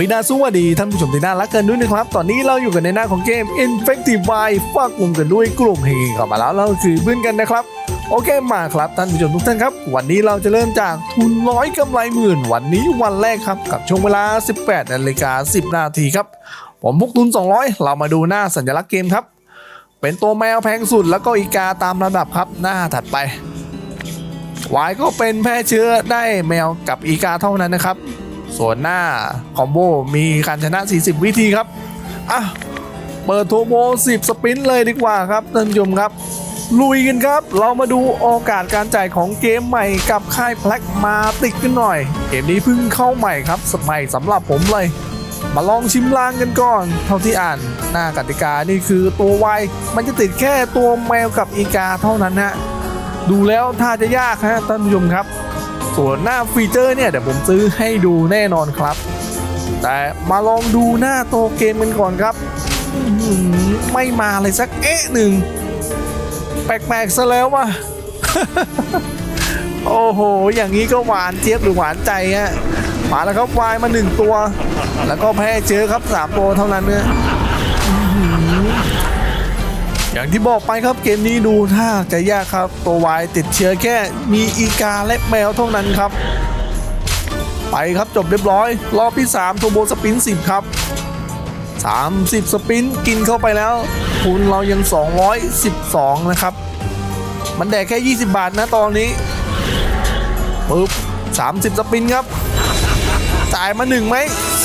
วินาสวัสดีท่านผู้ชมที่น่ารักกันด้วยนะครับ ตอนนี้เราอยู่กันในหน้าของเกม Infective Y ฝากกลุ่มกันด้วยกลุ่มเฮงเข้ามาแล้วเราคือเพื่อนกันนะครับ โอเคมาครับท่านผู้ชมทุกท่านครับ วันนี้เราจะเริ่มจากทุนร้อยกำไรหมื่น วันนี้วันแรกครับกับช่วงเวลา 18นาฬิกา10 นาทีครับ ผมพกทุน 200 เรามาดูหน้าสัญลักษณ์เกมครับ เป็นตัวแมวแพงสุดแล้วก็อีกาตามระดับครับหน้าถัดไปวายก็เป็นแพร่เชื้อได้แมวกับอีกาเท่านั้นนะครับ สวนหน้าคอมโบมีการชนะ 40 วิธีครับ อะ เปิดโทโบ10 สปินเลยดีกว่าครับท่านผู้ชมครับลุยกันครับ เรามาดูโอกาสการจ่ายของเกมใหม่กับค่ายแพลกมาติกกันหน่อย เกมนี้เพิ่งเข้าใหม่ครับสมัยสำหรับผมเลย มาลองชิมลางกันก่อน เท่าที่อ่าน หน้ากติกานี่คือตัววายมันจะติดแค่ตัวแมวกับอีกาเท่านั้นฮะดูแล้วถ้าจะยากฮะท่านผู้ชมครับ ส่วนหน้าฟีเจอร์เนี่ยเดี๋ยวผมซื้อให้ดูแน่นอนครับ แต่มาลองดูหน้าตัวเกมกันก่อนครับ ไม่มาเลยสักเอ๊ะหนึ่ง แปลกๆซะแล้วว่ะ โอ้โห อย่างนี้ก็หวานเจี๊ยบหรือหวานใจฮะมาแล้วครับวายมาหนึ่งตัว แล้วก็แพ้เจอครับสามตัวเท่านั้นเนี่ยอื้อ อย่างที่บอกไปครับเกมนี้ดูถ้าจะยากครับ ตัววายติดเชื้อแค่มีอีกาและแมวเท่านั้นครับ ไปครับจบเรียบร้อย รอบที่3โทโบสปิน10 ครับ 30 สปินกินเข้าไปแล้วทุนเรายัง 212 นะครับ มันแดกแค่ 20 บาทนะตอนนี้ปึ๊บ30 สปินครับ จ่ายมาหนึ่งไหม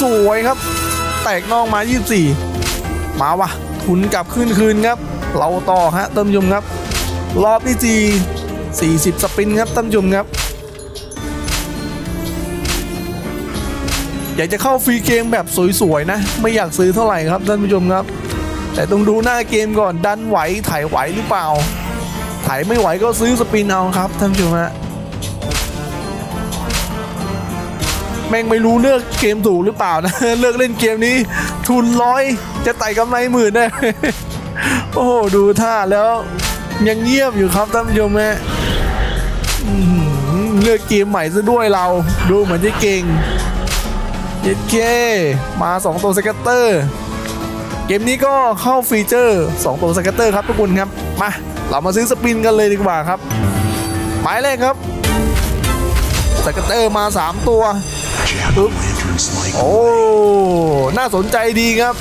สวยครับ แตกนอกมา 24 มาวะทุนกลับขึ้นคืนครับ เราต่อฮะเติมยมครับ รอบที่จี40 สปินครับเติมยมครับ อยากจะเข้าฟรีเกมแบบสวยๆนะ ไม่อยากซื้อเท่าไหร่ครับท่านผู้ชมครับ แต่ต้องดูหน้าเกมก่อนดันไหวถ่ายไหวหรือเปล่า ถ่ายไม่ไหวก็ซื้อสปินเอาครับท่านผู้ชมฮะแม่งไม่รู้เลือกเกมถูกหรือเปล่านะ เลือกเล่นเกมนี้ ทุนร้อยจะไต่กำไรหมื่นได้ โอ้โหดูท่าแล้ว ยังเงียบอยู่ครับท่านผู้ชมฮะอื้อหือเลือกเกมใหม่ซะด้วยเรา ดูเหมือนจะเก่งเย็ดเคมา 2 ตัวสก็ตเตอร์ เกมนี้ก็เข้าฟีเจอร์ 2 ตัวสก็ตเตอร์ครับทุกคนครับ มาเรามาซื้อสปินกันเลยดีกว่าครับ หมายแรกครับสก็ตเตอร์มา 3 ตัวปึ๊บโอ้ น่าสนใจดีครับ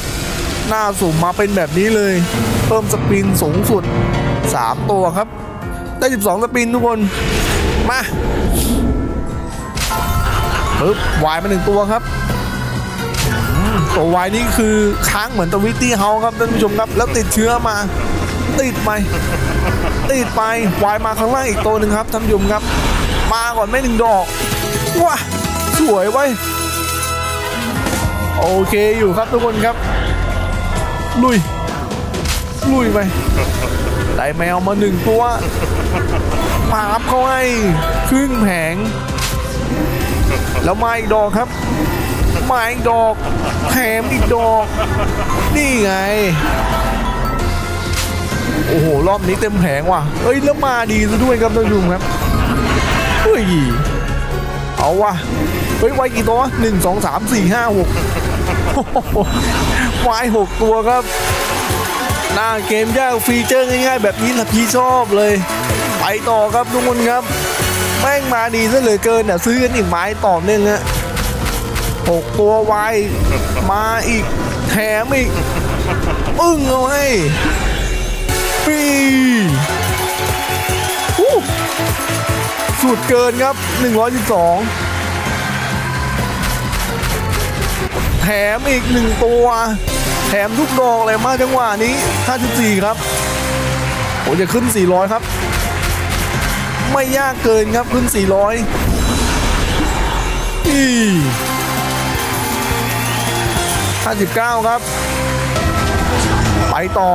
หน้าสุ่มมาเป็นแบบนี้เลย เพิ่มสปินสูงสุด 3 ตัวครับ ได้ 12 สปินทุกคน มาปึ๊บวายมาหนึ่งตัวครับตัววายนี่คือค้างเหมือนตัววิตตี้เฮาครับท่านผู้ชมครับ แล้วติดเชื้อมา ติดไปติดไปวายมาข้างล่างอีกตัวหนึ่งครับท่านผู้ชมครับ มาก่อนไม่หนึ่งดอกว้าสวยไว้โอเคอยู่ครับทุกคนครับ ลุย ลุยไป ได้แมวมาหนึ่งตัวปาบเข้าให้ครึ่งแผง แล้วมาอีกดอกครับ มาอีกดอกแถมอีกดอก นี่ไง โอ้โห รอบนี้เต็มแผงว่ะ เอ้ย แล้วมาดีซะด้วยครับท่านผู้ชมครับเฮ้ย เอาว่ะ เฮ้ย ไว้กี่ตัวหนึ่งสองสามสี่ห้าหก โอ้หวายหกตัวครับหน้าเกมยากฟีเจอร์ง่ายๆ แบบนี้ละพี่ชอบเลย ไปต่อครับทุกคนครับ แม่งมาดีซะเหลือเกินอะซื้อกันอีกไม้ต่อเนื่องฮะหกตัววายมาอีกแถมอีกอึ้งเอาให้ปีสุดเกินครับ 112 แถมอีกหนึ่งตัว แถมทุกดอกเลยมาจังหวะนี้ 54 ครับโอ้จะขึ้น 400 ครับ ไม่ยากเกินครับขึ้น 400อี59 ครับ ไปต่อ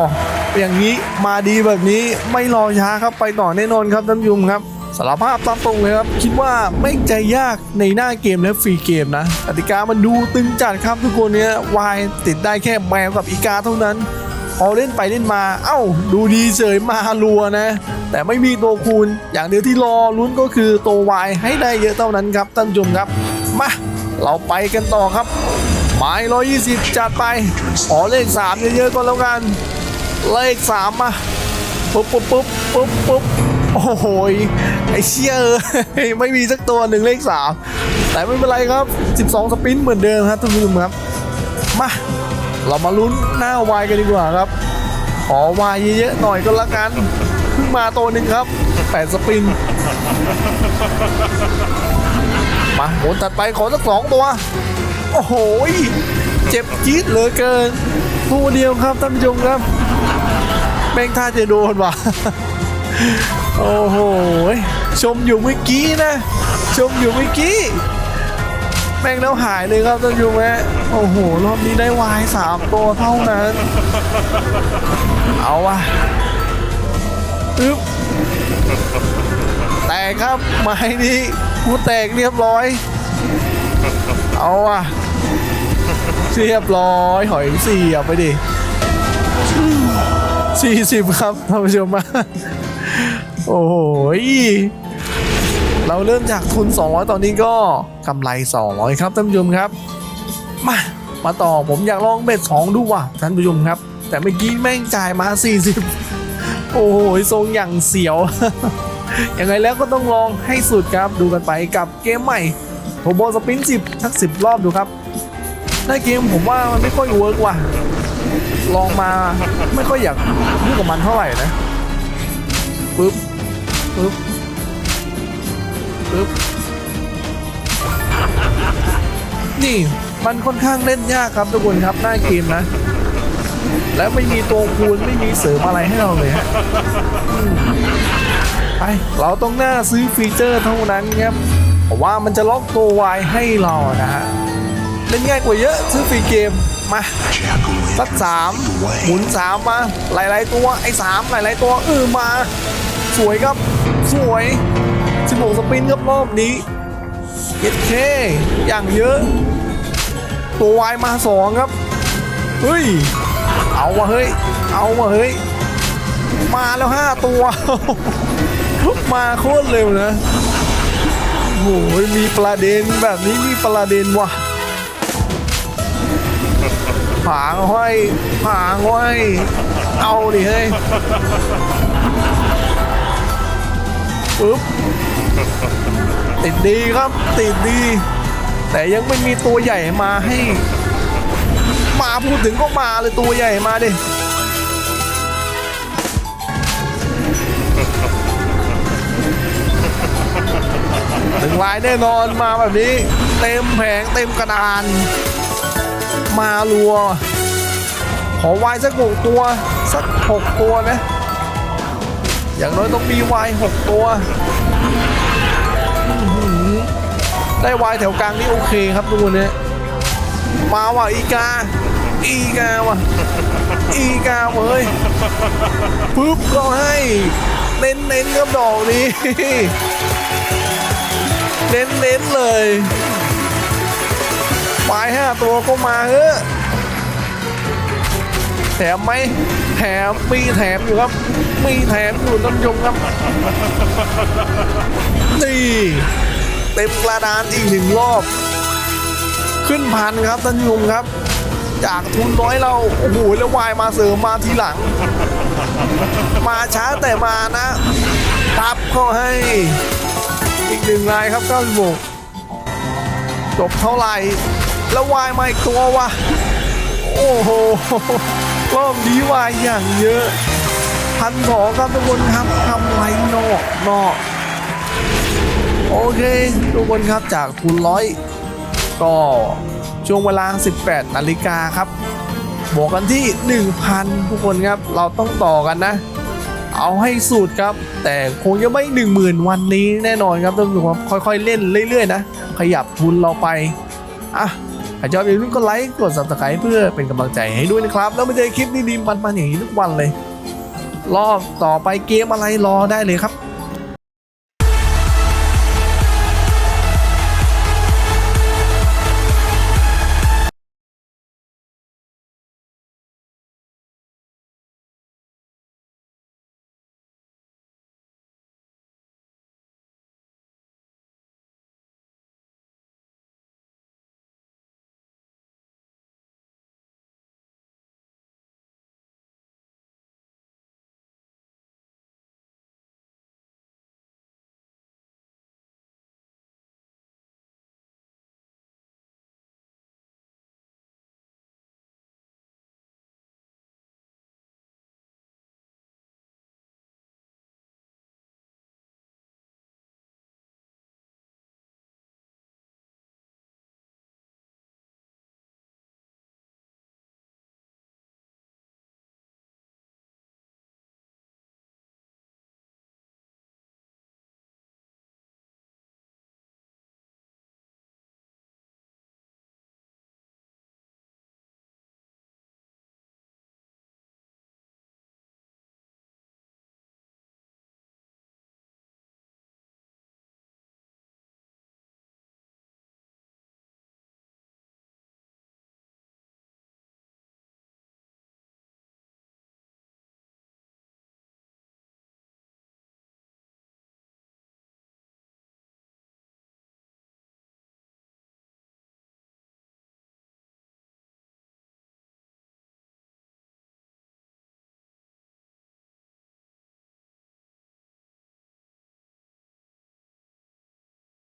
อย่างนี้มาดีแบบนี้ไม่รอช้าครับไปต่อแน่นอนครับท่านผู้ชมครับ สารภาพตามตรงเลยครับ คิดว่าไม่ใจยากในหน้าเกมและฟรีเกมนะกติกามันดูตึงจัดครับทุกคนเนี้ยวายติดได้แค่แมวกับอีกาเท่านั้นพอเล่นไปเล่นมา เอ้า ดูดีเฉยมารัวนะ แต่ไม่มีตัวคูณ อย่างเดียวที่รอลุ้นก็คือตัววายให้ได้เยอะเท่านั้นครับท่านผู้ชมครับ มา เราไปกันต่อครับไม้ร้อยยี่สิบจัดไปอ๋อเลขสามเยอะๆก็แล้วกัน เลขสามมา ปุ๊บปุ๊บปุ๊บปุ๊บปุ๊บ โอ้โหไอเชี่ยเอ้ยไม่มีสักตัวหนึ่งเลขสามแต่ไม่เป็นไรครับ 12 สปินเหมือนเดิมครับท่านผู้ชมครับ มา เรามาลุ้นหน้าวายกันดีกว่าครับ ขอวายเยอะๆหน่อยก็แล้วกันเพิ่งมาตัวหนึ่งครับแปดสปิน มาโหนตัดไปขอสักสองตัว โอ้โหเจ็บจี๊ดเหลือเกินตัวเดียวครับท่านผู้ชมครับแม่งท่าจะโดนว่ะ โอ้โห ชมอยู่เมื่อกี้นะ ชมอยู่เมื่อกี้ แม่งแล้วหายเลยครับท่านผู้ชมฮะโอ้โห รอบนี้ได้วายสามตัวเท่านั้น เอาวะอึ๊บแตกครับไม้นี้กูแตกเรียบร้อย เอาวะเรียบร้อย หอยสียบไปดิสี่สิบครับท่านผู้ชมมา โอ้โหเราเริ่มจากทุน 200 ตอนนี้ก็กำไร 200 ครับท่านผู้ชมครับ มา มาต่อผมอยากลองเบ็ดสองดูว่ะท่านผู้ชมครับ แต่เมื่อกี้แม่งจ่ายมา 40 โอ้โหทรงอย่างเสียว ยังไงแล้วก็ต้องลองให้สุดครับดูกันไปกับเกมใหม่โทโบสปิน10ทัก10 รอบดูครับในเกมผมว่ามันไม่ค่อยเวิร์กว่ะ ลองมาไม่ค่อยอยากยุ่งกับมันเท่าไหร่นะปึ๊บ ปึ๊บปึ๊บนี่มันค่อนข้างเล่นยากครับทุกคนครับหน้าเกมนะ แล้วไม่มีตัวคูณไม่มีเสริมอะไรให้เราเลยฮะไปเราต้องหน้าซื้อฟีเจอร์เท่านั้นครับว่ามันจะล็อกตัววายให้เรานะฮะเล่นง่ายกว่าเยอะซื้อฟรีเกมมาสักสามหมุนสามมาหลาย ๆ ตัวไอ้สามหลาย ๆ ตัวเออมา สวยครับ สวย16สปินครับรอบนี้เย็ดเคอย่างเยอะ ตัววายมาสองครับ เฮ้ย เอาวะเฮ้ย เอาวะเฮ้ย มาแล้วห้าตัว มาโคตรเร็วนะโอ้ยมีประเด็นแบบนี้มีประเด็นว่ะผางห้อยผางห้อย เอาดิเฮ้ย ปึ๊บติดดีครับติดดี แต่ยังไม่มีตัวใหญ่มาให้ มาพูดถึงก็มาเลยตัวใหญ่มาดิหนึ่งลายแน่นอนมาแบบนี้ เต็มแผงเต็มกระดาน มารัว ขอวายสักหกตัว สักหกตัวนะ อย่างน้อยต้องมีวายหกตัว ได้วายแถวกลางนี่โอเคครับทุกคนเนี่ยมาว่ะอีกา อีกาว่ะ อีกาเว้ยปุ๊บก็ให้ เน้นเน้นๆครับดอกนี้เน้นเน้นเลยปลายห้าตัวก็มาเออ แถมไหมแถมมีแถมอยู่ครับ มีแถมอยู่ท่านผู้ชมครับ นี่ เต็มกระดานอีกหนึ่งรอบ ขึ้นพันครับท่านผู้ชมครับ จากทุนน้อยเรา โอ้โหแล้ววายมาเสริมมาทีหลัง มาช้าแต่มานะทับเข้าให้ อีกหนึ่งลายครับ96จบเท่าไหร่ แล้ววายมาอีกตัววะ โอ้โห รอบนี้วายอย่างเยอะ พันสองครับทุกคนครับทำไรนอกนอกโอเค ทุกคนครับจากทุนร้อยก็ช่วงเวลา 18 นาฬิกาครับบวกกันที่ 1,000 ทุกคนครับเราต้องต่อกันนะ เอาให้สุดครับ แต่คงจะไม่ 10,000 วันนี้แน่นอนครับต้องดูครับค่อยๆเล่นเรื่อยๆนะ ขยับทุนเราไป อะ หากชอบอย่าลืมกดไลค์กด subscribe เพื่อเป็นกำลังใจให้ด้วยนะครับ แล้วมาเจอคลิปดีๆมันๆอย่างนี้ทุกวันเลย รอบต่อไปเกมอะไรรอได้เลยครับ